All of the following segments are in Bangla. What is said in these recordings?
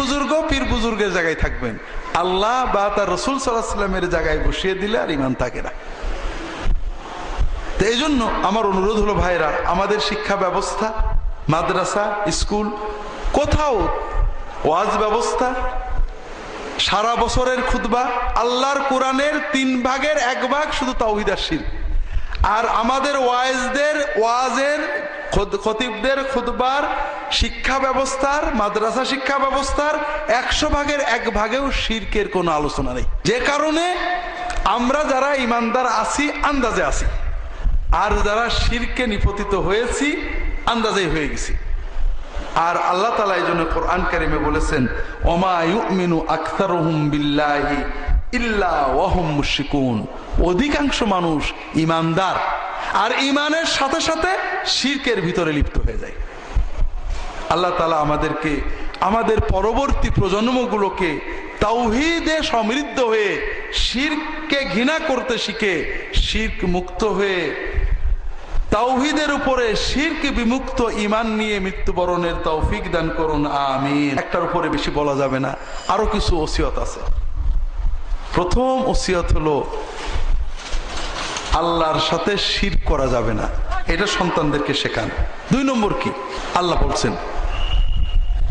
বুজুর্গ পীর বুজুর্গের জায়গায় থাকবেন। আল্লাহ বা তার রসুল সাল্লাহামের জায়গায় বসিয়ে দিলে আর ইমান থাকে না। তো এই জন্য আমার অনুরোধ হলো, ভাইরা, আমাদের শিক্ষা ব্যবস্থা, মাদ্রাসা, স্কুল, কোথাও ওয়াজ ব্যবস্থা, সারা বছরের খুতবা, আল্লাহর কোরআনের তিন ভাগের এক ভাগ শুধু তাওহিদার আর আমাদের ওয়াইজদের, ওয়াজের খতিবদের খুতবার শিক্ষা ব্যবস্থার, মাদ্রাসা শিক্ষা ব্যবস্থার একশো ভাগের এক ভাগেও শির্কের কোনো আলোচনা নেই। যে কারণে আমরা যারা ইমানদার আছি, আন্দাজে আছি। আর যারা শিরকে নিপতিত হয়েছি আন্দাজে হয়ে গেছি। আর আল্লাহ তালা এই জন্য কোরআন কারিমে বলেছেন, ওমা আখতার বিল্লাহি অধিকাংশ মানুষ ইমানদার। আর ইমানের সাথে সাথে শিরকের ভিতরে লিপ্ত হয়ে যায়। আল্লাহ তালা আমাদেরকে, আমাদের পরবর্তী প্রজন্মগুলোকে তাওহিদে সমৃদ্ধ হয়ে শিরকে ঘৃণা করতে শিখে, শির্ক মুক্ত হয়ে তাওহিদের উপরে শিরক বিমুক্ত ইমান নিয়ে মৃত্যুবরণের তৌফিক দান করুন, আমিন। একটার উপরে বেশি বলা যাবে না, আরও কিছু ওসিয়ত আছে। প্রথম ওসিয়ত হলো, আল্লাহর সাথে শির করা যাবে না, এটা সন্তানদেরকে শেখান। দুই নম্বর কি? আল্লাহ বলছেন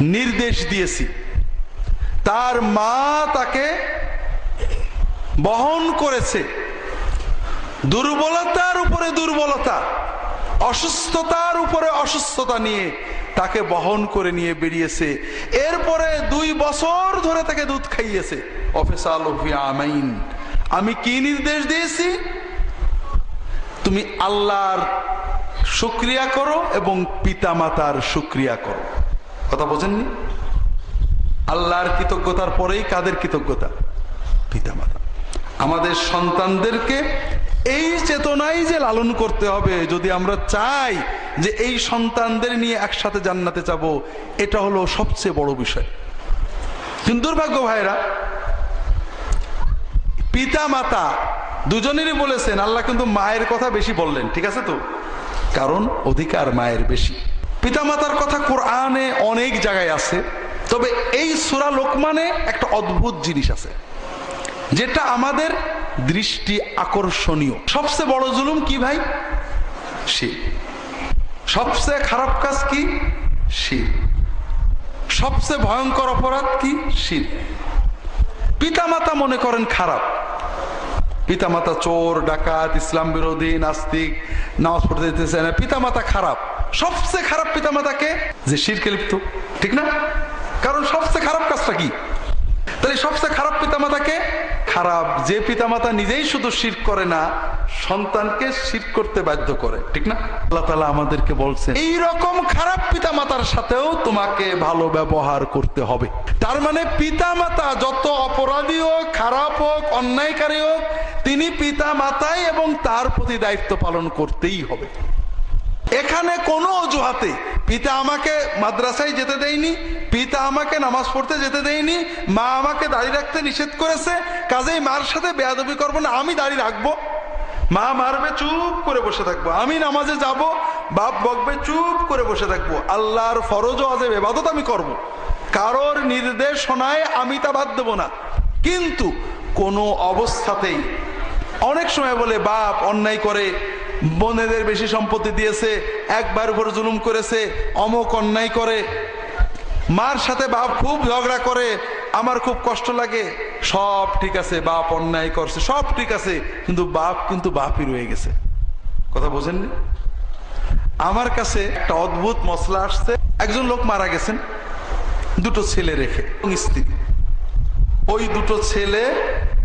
নির্দেশ দিয়েছি। তার মা তাকে বহন করেছে। দুর্বলতার উপরে দুর্বলতা, অসুস্থতার উপরে অসুস্থতা নিয়ে তাকে বহন করে নিয়ে বেরিয়েছে। এরপরে দুই বছর ধরে তাকে দুধ খাইয়েছে। অফিসাল আমাইন। আমি কি নির্দেশ দিয়েছি? তুমি আল্লাহর শুক্রিয়া করো এবং পিতামাতার শুক্রিয়া করো। কথা বোঝেননি? আল্লাহর কৃতজ্ঞতার পরেই কাদের কৃতজ্ঞতা? পিতামাতা। আমাদের সন্তানদেরকে এই চেতনাই যে লালন করতে হবে, যদি আমরা চাই যে এই সন্তানদের নিয়ে একসাথে জান্নাতে যাব, এটা হলো সবচেয়ে বড় বিষয়। কিন্তু দুর্ভাগ্য ভাইরা পিতা মাতা দুজনেরই বলেছেন, আল্লাহ কিন্তু মায়ের কথা বেশি বললেন, ঠিক আছে তো? কারণ অধিকার মায়ের বেশি। পিতামাতার কথা কোরআনে অনেক জায়গায় আছে, তবে এই সুরা লোকমানে একটা অদ্ভুত জিনিস আছে, যেটা আমাদের দৃষ্টি আকর্ষণীয়। সবচেয়ে বড় জুলুম কি ভাই? শির সবচেয়ে খারাপ কাজ কি? শির সবচেয়ে ভয়ঙ্কর অপরাধ কি? শির পিতামাতা মনে করেন খারাপ। পিতামাতা চোর, ডাকাত, ইসলাম বিরোধী, নাস্তিক, নামাজ পড়তে দিতেছে না, পিতামাতা খারাপ। সবচেয়ে খারাপ পিতামাতাকে যে শিরকে লিপ্ত, ঠিক না? কারণ সবচেয়ে খারাপ কাজটা কি? তাহলে সবচেয়ে খারাপ পিতামাতাকে খারাপ যে পিতামাতা নিজেই শুধু শির করে না, সন্তানকে শির করতে বাধ্য করে, ঠিক না? আল্লাহ তালা আমাদেরকে বলছে এই রকম খারাপ পিতামাতার সাথেও তোমাকে ভালো ব্যবহার করতে হবে। তার মানে পিতামাতা যত অপরাধী হোক, খারাপ হোক, অন্যায়কারী হোক, তিনি পিতা মাতাই এবং তার প্রতি দায়িত্ব পালন করতেই হবে। এখানে কোনো অজুহাতে পিতা আমাকে মাদ্রাসায় যেতে দেয়নি, পিতা আমাকে নামাজ পড়তে যেতে দেয়নি, মা আমাকে দাঁড়িয়ে রাখতে নিষেধ করেছে, কাজেই মার সাথে বেয়াদবি করব না, আমি দাঁড়িয়ে রাখব। মা মারবে, চুপ করে বসে থাকব। আমি নামাজে যাব, বাপ বকবে, চুপ করে বসে থাকব। আল্লাহর ফরজ ও আজেব, এবাদত আমি করব। কারোর নির্দেশনায় আমি তা বাদ দেবো না। কিন্তু কোনো অবস্থাতেই অনেক সময় বলে, বাপ অন্যায় করে বোনেদের বেশি সম্পত্তি দিয়েছে, একবার উপর জুলুম করেছে, অমক অন্যায় করে। মার সাথে বাপ খুব ঝগড়া করে, আমার খুব কষ্ট লাগে। সব ঠিক আছে, বাপ অন্যায় করছে, সব ঠিক আছে, কিন্তু বাপ কিন্তু বাপই রয়ে গেছে। কথা বোঝেননি? আমার কাছে একটা অদ্ভুত মশলা আসছে। একজন লোক মারা গেছেন, দুটো ছেলে রেখে স্ত্রী। ওই দুটো ছেলে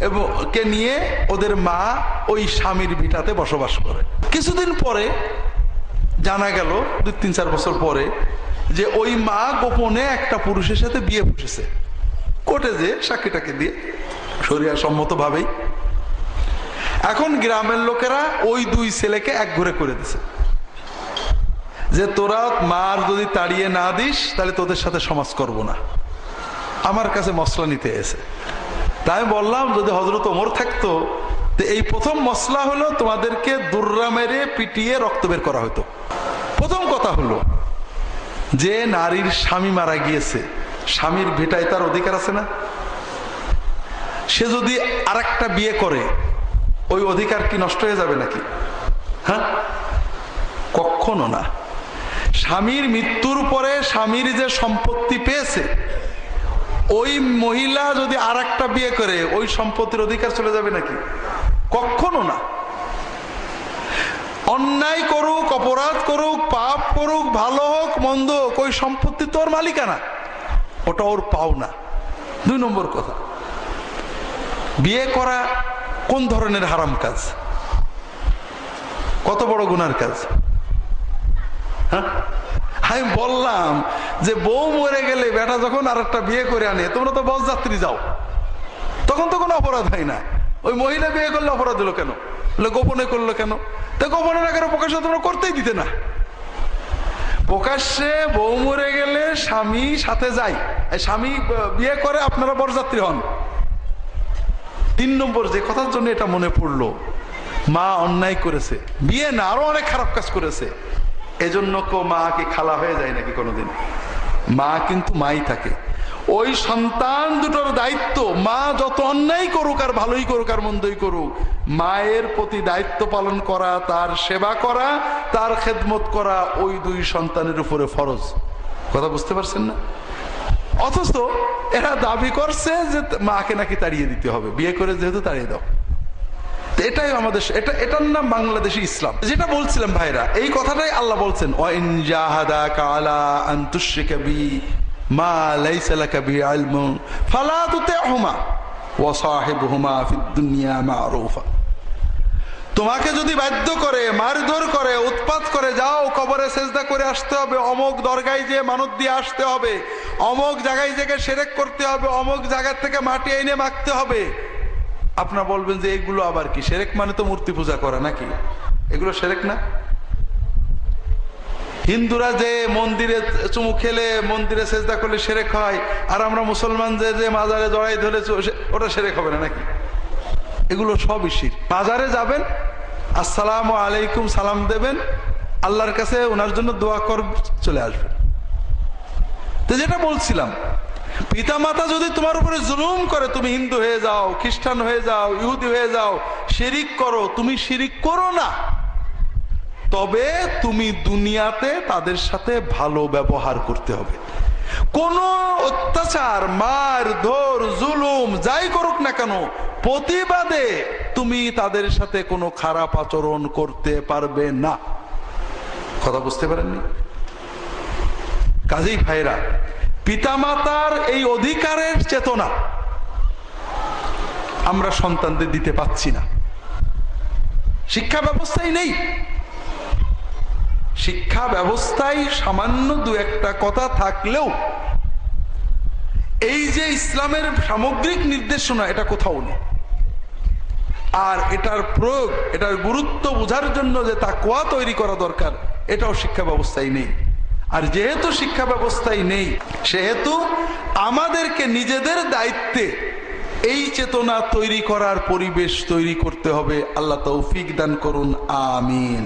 এবং কে নিয়ে ওদের মা ওই স্বামীর ভিটাতে বসবাস করে। কিছুদিন পরে জানা গেল, দুই তিন চার বছর পরে, যে ওই মা গোপনে একটা পুরুষের সাথে বিয়ে বসেছে কোর্টে যে সাক্ষীটাকে দিয়ে সরিয়া সম্মতভাবেই এখন গ্রামের লোকেরা ওই দুই ছেলেকে এক ঘরে করে দিছে। যে তোরা মার যদি তাড়িয়ে না দিস, তাহলে তোদের সাথে সমাজ করব না। আমার কাছে মশলা নিতে এসে। তাই আমি বললাম, যদি হজরত ওমর থাকতো এই প্রথম মশলা হলো তোমাদেরকে দুর্রা মেরে পিটিয়ে রক্ত বের করা হতো। প্রথম কথা হলো, যে নারীর স্বামী মারা গিয়েছে, স্বামীর ভেটায় তার অধিকার আছে না? সে যদি আরেকটা বিয়ে করে, ওই অধিকার কি নষ্ট হয়ে যাবে নাকি? হ্যাঁ? কখনো না। স্বামীর মৃত্যুর পরে স্বামীর যে সম্পত্তি পেয়েছে ওই মহিলা যদি আর বিয়ে করে, ওই সম্পত্তির অধিকার চলে যাবে নাকি? কখনো না। অন্যায় করুক, অপরাধ করুক, পাপ করুক, ভালো হোক, মন্দ হোক, ওই সম্পত্তি তো ওর মালিকানা। ওটা ওর পাও না দুই নম্বর কথা। বিয়ে করা কোন ধরনের হারাম কাজ? কত বড় গুনার কাজ? হ্যাঁ? আমি বললাম যে বউ মরে গেলে বেটা যখন আর একটা বিয়ে করে আনে, তোমরা তো বস যাত্রী যাও। তখন তো কোনো অপরাধ হয় না। ওই মহিলা বিয়ে করলে অপরাধ হলো কেন? গোপনে করল কেন? তো গোপনে না কেন তোমরা করতেই দিতে না। প্রকাশ্যে বউ মরে গেলে স্বামী সাথে যায়। স্বামী বিয়ে করে, আপনারা বরযাত্রী হন। তিন নম্বর, যে কথার জন্য এটা মনে পড়ল, মা অন্যায় করেছে। বিয়ে না, আরও অনেক খারাপ কাজ করেছে। এজন্য কেউ মা কি খালা হয়ে যায় নাকি কোনোদিন? মা কিন্তু মাই থাকে। ওই সন্তান দুটোর দায়িত্ব। মা যত অন্যায় করুক আর ভালোই করুক আর মন্দই করুক, মায়ের প্রতি দায়িত্ব পালন করা, তার সেবা করা, তার খেদমত করা, ওই দুই সন্তানের উপরে ফরজ। কথা বুঝতে পারছেন না? অথচ এরা দাবি করছে যে মাকে নাকি তাড়িয়ে দিতে হবে। বিয়ে করে যেহেতু তাড়িয়ে দাও। এটাই আমাদের এটা এটার নাম বাংলাদেশি ইসলাম। যেটা বলছিলাম ভাইরা, এই কথাটাই আল্লাহ বলছেন, ওয়াইন জাহাদাকা আলা আন তুশরিকা বি মা লাইসা লাকা বি ইলমুন ফালা তুতি'হুমা ওয়া সাহিবহুমা ফিদ দুনিয়া মা'রুফা। তোমাকে যদি বাধ্য করে, মারধর করে, উৎপাত করে, যাও কবরে সেজদা করে আসতে হবে অমক দরগায় যে মানত দিয়ে আসতে হবে অমক জায়গায় জায়গায় সেরেক করতে হবে অমক জায়গার থেকে মাটি এনে মাখতে হবে। আপনার বলবেন যে এগুলো আবার কি? সেরেক মানে তো মূর্তি পূজা করা নাকি? এগুলো সেরেক না? হিন্দুরা যে মন্দিরে চুমু খেলে মন্দিরে সেজদা করলে সেরেক হয়, আর আমরা মুসলমান যে যে মাজারে জড়াই ধরে ওটা সেরেক হবে না নাকি? এগুলো সবই শির। বাজারে যাবেন, আসসালামু আলাইকুম, সালাম দেবেন, আল্লাহর কাছে ওনার জন্য দোয়া কর, চলে আসবেন। তো যেটা বলছিলাম পিতা মাতা যদি তোমার উপরে জুলুম করে, তুমি হিন্দু হয়ে যাও, খ্রিস্টান হয়ে যাও, ইহুদি হয়ে যাও, শিরিক করো, তুমি শিরিক করো না। তবে তুমি দুনিয়াতে তাদের সাথে ভালো ব্যবহার করতে হবে। কোন অত্যাচার, মার, ধর, জুলুম, যাই করুক না কেন, প্রতিবাদে তুমি তাদের সাথে কোনো খারাপ আচরণ করতে পারবে না। কথা বুঝতে পারেননি? কাজেই ভাইরা পিতামাতার এই অধিকারের চেতনা আমরা সন্তানদের দিতে পাচ্ছি না। শিক্ষা ব্যবস্থাই নেই। শিক্ষা ব্যবস্থায় সামান্য দু একটা কথা থাকলেও এই যে ইসলামের সামগ্রিক নির্দেশনা, এটা কোথাও নেই। আর এটার প্রয়োগ, এটার গুরুত্ব বোঝার জন্য যে তা কোয়া তৈরি করা দরকার, এটাও শিক্ষা ব্যবস্থায় নেই। আর যেহেতু শিক্ষা ব্যবস্থায় নেই, সেহেতু আমাদেরকে নিজেদের দায়িত্বে এই চেতনা তৈরি করার পরিবেশ তৈরি করতে হবে। আল্লাহ তৌফিক দান করুন, আমিন।